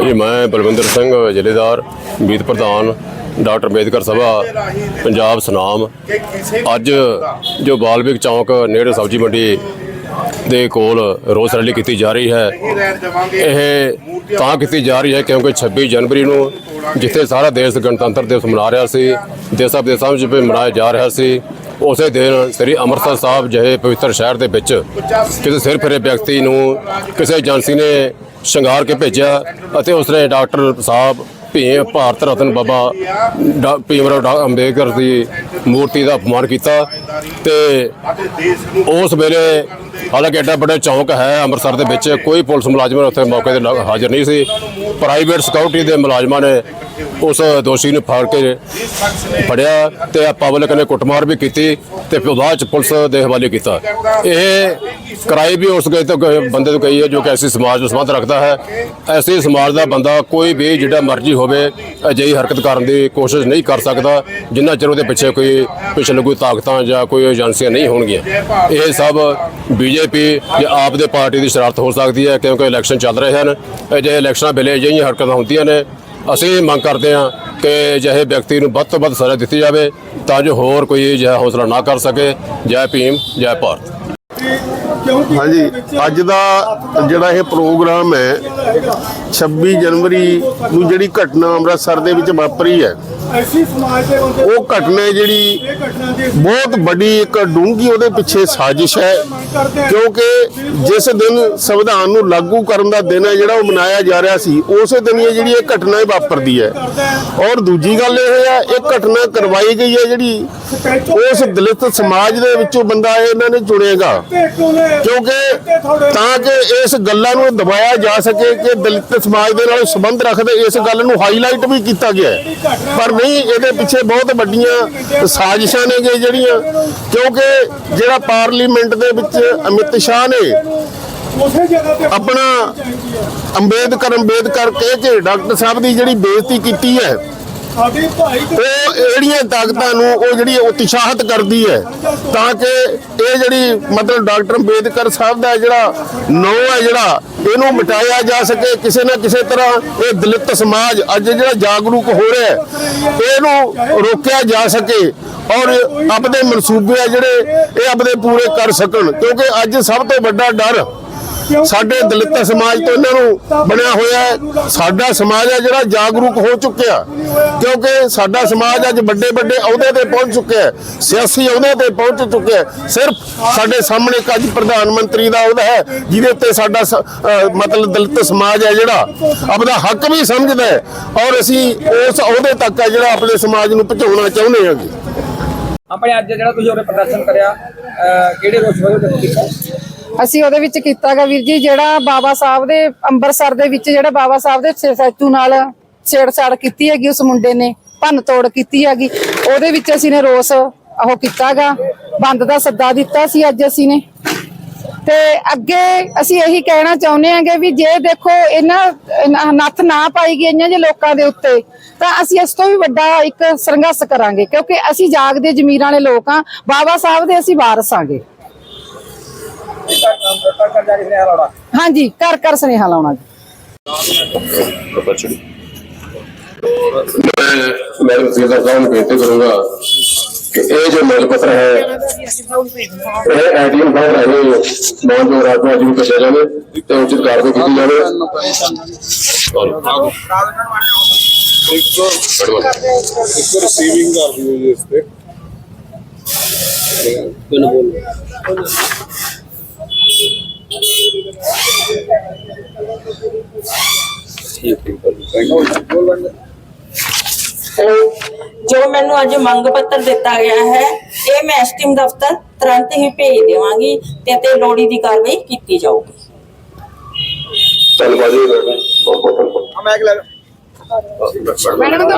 ਜੀ, ਮੈਂ ਬਲਵਿੰਦਰ ਸਿੰਘ, ਜ਼ਿਲ੍ਹੇਦਾਰ ਬੀਤ ਪ੍ਰਧਾਨ, ਡਾਕਟਰ ਅੰਬੇਦਕਰ ਸਭਾ, ਪੰਜਾਬ ਸੁਨਾਮ। ਅੱਜ ਜੋ ਬਾਲਵਿਕ ਚੌਂਕ, ਨੇੜੇ ਸਬਜ਼ੀ ਮੰਡੀ ਦੇ ਕੋਲ ਰੋਸ ਰੈਲੀ ਕੀਤੀ ਜਾ ਰਹੀ ਹੈ, ਇਹ ਤਾਂ ਕੀਤੀ ਜਾ ਰਹੀ ਹੈ ਕਿਉਂਕਿ 26 ਜਨਵਰੀ ਨੂੰ ਜਿੱਥੇ ਸਾਰਾ ਦੇਸ਼ ਗਣਤੰਤਰ ਦਿਵਸ ਮਨਾ ਰਿਹਾ ਸੀ ਦੇਸਾਂ ਵਿਦੇਸਾਂ ਵਿੱਚ ਵੀ ਮਨਾਇਆ ਜਾ ਰਿਹਾ ਸੀ ਉਸੇ ਦਿਨ ਸ੍ਰੀ ਅੰਮ੍ਰਿਤਸਰ ਸਾਹਿਬ ਜਿਹੇ ਪਵਿੱਤਰ ਸ਼ਹਿਰ ਦੇ ਵਿੱਚ ਕਿਸੇ ਸਿਰ ਫਿਰੇ ਵਿਅਕਤੀ ਨੂੰ ਕਿਸੇ ਏਜੰਸੀ ਨੇ ਸ਼ਿੰਗਾਰ ਕੇ ਭੇਜਿਆ ਅਤੇ ਉਸਨੇ ਡਾਕਟਰ ਸਾਹਿਬ ਭੀਮ ਭਾਰਤ ਰਤਨ ਬਾਬਾ ਡਾ- ਭੀਮ ਰਾਓ ਡਾ- ਅੰਬੇਦਕਰ ਦੀ ਮੂਰਤੀ ਦਾ ਅਪਮਾਨ ਕੀਤਾ ਤੇ ਅਤੇ ਉਸ ਵੇਲੇ ਹਾਲਾਂਕਿ ਐਡਾ ਵੱਡਾ ਚੌਂਕ ਹੈ ਅੰਮ੍ਰਿਤਸਰ ਦੇ ਵਿੱਚ, ਕੋਈ ਪੁਲਿਸ ਮੁਲਾਜ਼ਮ ਉੱਥੇ ਮੌਕੇ ਤੇ ਲ- ਹਾਜ਼ਰ ਨਹੀਂ ਸੀ। ਪ੍ਰਾਈਵੇਟ ਸਿਕਿਉਰਿਟੀ ਦੇ ਮੁਲਾਜ਼ਮਾਂ ਨੇ ਉਸ ਦੋਸ਼ੀ ਨੂੰ ਫੜ ਕੇ ਫੜਿਆ ਤੇ ਪਬਲਿਕ ਨੇ ਕੁੱਟਮਾਰ ਵੀ ਕੀਤੀ ਤੇ ਫਿਰ ਬਾਅਦ ਚ ਪੁਲਿਸ ਦੇ ਹਵਾਲੇ ਕੀਤਾ। ਇਹ ਕਰਾਈ ਵੀ ਉਸ ਗਏ ਤੋਂ ਬੰਦੇ ਤੋਂ ਗਈ ਹੈ ਜੋ ਕਿ ਐਸੀ ਸਮਾਜ ਨੂੰ ਸੰਬੰਧ ਰੱਖਦਾ ਹੈ। ਐਸੀ ਸਮਾਜ ਦਾ ਬੰਦਾ ਕੋਈ ਵੀ ਜਿਹੜਾ ਮਰਜ਼ੀ ਹੋਵੇ, ਅਜਿਹੀ ਹਰਕਤ ਕਰਨ ਦੀ ਕੋਸ਼ਿਸ਼ ਨਹੀਂ ਕਰ ਸਕਦਾ, ਜਿੰਨਾ ਚਿਰ ਉਹਦੇ ਪਿੱਛੇ ਕੋਈ ਪਿਛਲੇ ਕੋਈ ਤਾਕਤਾਂ ਜਾਂ ਕੋਈ ਏਜੰਸੀਆਂ ਨਹੀਂ ਹੋਣਗੀਆਂ। ਇਹ ਸਭ ਬੀਜੇਪੀ ਜਾਂ ਆਪ ਦੇ ਪਾਰਟੀ ਦੀ ਸ਼ਰਾਰਤ ਹੋ ਸਕਦੀ ਹੈ ਕਿਉਂਕਿ ਇਲੈਕਸ਼ਨ ਚੱਲ ਰਹੇ ਹਨ। ਅਜਿਹੇ ਇਲੈਕਸ਼ਨਾਂ ਵੇਲੇ ਅਜਿਹੀਆਂ ਹਰਕਤਾਂ ਹੁੰਦੀਆਂ ਨੇ ਅਸੀਂ ਮੰਗ ਕਰਦੇ ਹਾਂ ਕਿ ਅਜਿਹੇ ਵਿਅਕਤੀ ਨੂੰ ਵੱਧ ਤੋਂ ਵੱਧ ਸਜ਼ਾ ਦਿੱਤੀ ਜਾਵੇ ਤਾਂ ਜੋ ਹੋਰ ਕੋਈ ਅਜਿਹਾ ਹੌਸਲਾ ਨਾ ਕਰ ਸਕੇ। ਜੈ ਭੀਮ, ਜੈ ਭਾਰਤ। ਹਾਂਜੀ ਅੱਜ ਦਾ ਜਿਹੜਾ ਇਹ ਪ੍ਰੋਗਰਾਮ ਹੈ 26 ਜਨਵਰੀ ਨੂੰ ਜਿਹੜੀ ਘਟਨਾ ਅੰਮ੍ਰਿਤਸਰ ਦੇ ਵਿੱਚ ਵਾਪਰੀ ਹੈ ਉਹ ਘਟਨਾ ਹੈ ਜਿਹੜੀ ਬਹੁਤ ਵੱਡੀ ਇੱਕ ਡੂੰਘੀ ਉਹਦੇ ਪਿੱਛੇ ਸਾਜ਼ਿਸ਼ ਹੈ ਕਿਉਂਕਿ ਜਿਸ ਦਿਨ ਸੰਵਿਧਾਨ ਨੂੰ ਲਾਗੂ ਕਰਨ ਦਾ ਦਿਨ ਹੈ ਜਿਹੜਾ ਉਹ ਮਨਾਇਆ ਜਾ ਰਿਹਾ ਸੀ ਉਸੇ ਦਿਨ ਇਹ ਜਿਹੜੀ ਇਹ ਘਟਨਾ ਇਹ ਵਾਪਰਦੀ ਹੈ। ਔਰ ਦੂਜੀ ਗੱਲ ਇਹ ਹੈ ਇਹ ਘਟਨਾ ਕਰਵਾਈ ਗਈ ਹੈ ਜਿਹੜੀ ਉਸ ਦਲਿਤ ਸਮਾਜ ਦੇ ਵਿੱਚੋਂ ਬੰਦਾ ਇਹਨਾਂ ਨੇ ਚੁਣੇਗਾ। ਕਿਉਂਕਿ ਤਾਂ ਕਿ ਇਸ ਗੱਲਾਂ ਨੂੰ ਦਬਾਇਆ ਜਾ ਸਕੇ ਕਿ ਦਲਿਤ ਸਮਾਜ ਦੇ ਨਾਲ ਸੰਬੰਧ ਰੱਖਦੇ ਇਸ ਗੱਲ ਨੂੰ ਹਾਈਲਾਈਟ ਵੀ ਕੀਤਾ ਗਿਆ। ਪਰ ਨਹੀਂ ਇਹਦੇ ਪਿੱਛੇ ਬਹੁਤ ਵੱਡੀਆਂ ਸਾਜ਼ਿਸ਼ਾਂ ਨੇ ਜਿਹੜੀਆਂ ਕਿਉਂਕਿ ਜਿਹੜਾ ਪਾਰਲੀਮੈਂਟ ਦੇ ਵਿੱਚ ਅਮਿਤ ਸ਼ਾਹ ਨੇ ਆਪਣਾ ਅੰਬੇਦਕਰ ਅੰਬੇਦਕਰ ਕਹਿ ਕੇ ਡਾਕਟਰ ਸਾਹਿਬ ਦੀ ਜਿਹੜੀ ਬੇਇੱਜ਼ਤੀ ਕੀਤੀ ਹੈ ਸਾਡੇ ਭਾਈ ਉਹ ਜਿਹੜੀਆਂ ਤਾਕਤਾਂ ਨੂੰ ਉਹ ਜਿਹੜੀ ਉਤਸ਼ਾਹਿਤ ਕਰਦੀ ਹੈ, ਤਾਂ ਕਿ ਇਹ ਜਿਹੜੀ ਮਤਲਬ ਡਾਕਟਰ ਅੰਬੇਦਕਰ ਸਾਹਿਬ ਦਾ ਜਿਹੜਾ ਨਾਂ ਹੈ ਜਿਹੜਾ, ਇਹਨੂੰ ਮਿਟਾਇਆ ਜਾ ਸਕੇ, ਕਿਸੇ ਨਾ ਕਿਸੇ ਤਰ੍ਹਾਂ ਇਹ ਦਲਿਤ ਸਮਾਜ ਅੱਜ ਜਿਹੜਾ ਜਾਗਰੂਕ ਹੋ ਰਿਹਾ ਹੈ, ਇਹਨੂੰ ਰੋਕਿਆ ਜਾ ਸਕੇ ਔਰ ਆਪਦੇ ਮਨਸੂਬੇ ਆ ਜਿਹੜੇ ਇਹ ਆਪਦੇ ਪੂਰੇ ਕਰ ਸਕਣ, ਕਿਉਂਕਿ ਅੱਜ ਸਭ ਤੋਂ ਵੱਡਾ ਡਰ ਸਾਡੇ ਦਲਿਤ ਸਮਾਜ ਤੋਂ ਇਹਨਾਂ ਨੂੰ ਬਣਿਆ ਹੋਇਆ ਸਾਡਾ ਸਮਾਜ ਹੈ ਜਿਹੜਾ ਜਾਗਰੂਕ ਹੋ ਚੁੱਕਿਆ ਕਿਉਂਕਿ ਸਾਡਾ ਸਮਾਜ ਅੱਜ ਵੱਡੇ ਵੱਡੇ ਅਹੁਦੇ ਤੇ ਪਹੁੰਚ ਚੁੱਕਿਆ ਸਿਆਸੀ ਅਹੁਦੇ ਤੇ ਪਹੁੰਚ ਚੁੱਕਿਆ ਸਿਰਫ ਸਾਡੇ ਸਾਹਮਣੇ ਅੱਜ ਪ੍ਰਧਾਨ ਮੰਤਰੀ ਦਾ ਅਹੁਦਾ ਹੈ, ਜਿਹਦੇ ਉੱਤੇ ਸਾਡਾ ਮਤਲਬ ਦਲਿਤ ਸਮਾਜ ਹੈ ਜਿਹੜਾ ਆਪਣਾ ਹੱਕ ਵੀ ਸਮਝਦਾ ਹੈ ਔਰ ਅਸੀਂ ਉਸ ਅਹੁਦੇ ਤੱਕ ਹੈ ਜਿਹੜਾ ਆਪਣੇ ਸਮਾਜ ਨੂੰ ਪਹੁੰਚਾਉਣਾ ਚਾਹੁੰਦੇ ਹਾਂ ਜੀ ਆਪਣੇ ਅੱਜ ਜਿਹੜਾ ਤੁਸੀਂ ਉਹਨੇ ਪ੍ਰਦਰਸ਼ਨ ਕਰਿਆ ਕਿਹੜੇ ਰੋਸ ਵਜੋਂ ਕੀਤਾ? ਅਸੀਂ ਉਹਦੇ ਵਿੱਚ ਕੀਤਾਗਾ ਵੀਰ ਜੀ, ਜਿਹੜਾ ਬਾਬਾ ਸਾਹਿਬ ਦੇ ਅੰਮ੍ਰਿਤਸਰ ਦੇ ਵਿੱਚ ਜਿਹੜਾ ਬਾਬਾ ਸਾਹਿਬ ਦੇ ਸੈਚੂ ਨਾਲ ਛੇੜਛਾੜ ਕੀਤੀ ਹੈਗੀ, ਉਸ ਮੁੰਡੇ ਨੇ ਭੰਨ ਤੋੜ ਕੀਤੀ ਹੈਗੀ, ਉਹਦੇ ਵਿੱਚ ਅਸੀਂ ਨੇ ਰੋਸ ਉਹ ਕੀਤਾਗਾ, ਬੰਦ ਦਾ ਸੱਦਾ ਦਿੱਤਾ ਸੀ ਅੱਜ ਅਸੀਂ ਨੇ। ਤੇ ਅੱਗੇ ਅਸੀਂ ਇਹੀ ਕਹਿਣਾ ਚਾਹੁੰਦੇ ਹਾਂਗੇ ਵੀ ਜੇ ਦੇਖੋ ਇਹਨਾਂ ਇਹਨਾਂ ਨੱਥ ਨਾ ਪਾਈ ਗਈ ਇਹਨਾਂ ਜੇ ਲੋਕਾਂ ਦੇ ਉੱਤੇ, ਤਾਂ ਅਸੀਂ ਇਸ ਤੋਂ ਵੀ ਵੱਡਾ ਇੱਕ ਸੰਘਰਸ਼ ਕਰਾਂਗੇ, ਕਿਉਂਕਿ ਅਸੀਂ ਜਾਗਦੇ ਜ਼ਮੀਰਾਂ ਵਾਲੇ ਲੋਕ ਆ ਬਾਬਾ ਸਾਹਿਬ ਦੇ ਅਸੀਂ ਵਾਰਸ ਆਂਗੇ। ਕਰ ਕਰ ਜਾ ਕੇ ਸੁਨੇਹਾ ਲਾਉਣਾ ਹਾਂਜੀ ਘਰ ਘਰ ਸੁਨੇਹਾ ਲਾਉਣਾ ਜੀ ਮੈਂ ਮੈਡਮ ਸੀਦਾ ਸਾਹਿਬ ਨੂੰ ਬੇਨਤੀ ਕਰੂੰਗਾ ਕਿ ਇਹ ਜੋ ਮੇਲ ਪੱਤਰ ਹੈ ਇਹ ਐਡੀਐਮ ਬਾਹਰ ਹੈ ਨੌਨ ਜੋ ਰਾਜਵਾ ਜੀ ਨੂੰ ਭੇਜਿਆ ਜਾਵੇ ਤੇ ਉਚਿਤ ਕਾਰਵਾਈ ਕੀਤੀ ਜਾਵੇ ਇੱਕ ਰਿਸੀਵਿੰਗ ਕਰ ਦਿਓ ਜੀ ਮੈਨੂੰ ਅੱਜ ਮੰਗ ਪੱਤਰ ਦਿੱਤਾ ਗਿਆ ਹੈ ਇਹ ਮੈਂ ਐਸਟੀਮ ਦਫ਼ਤਰ ਤੁਰੰਤ ਹੀ ਭੇਜ ਦੇਵਾਂਗੀ ਤੇ ਤੇ ਲੋੜੀ ਦੀ ਕਾਰਵਾਈ ਕੀਤੀ ਜਾਊਗੀ। ਧੰਨਵਾਦ ਜੀ ਬਹੁਤ ਬਹੁਤ ਧੰਨਵਾਦ। ਮੈਂ ਅਗਲਾ ਮੈਡਮ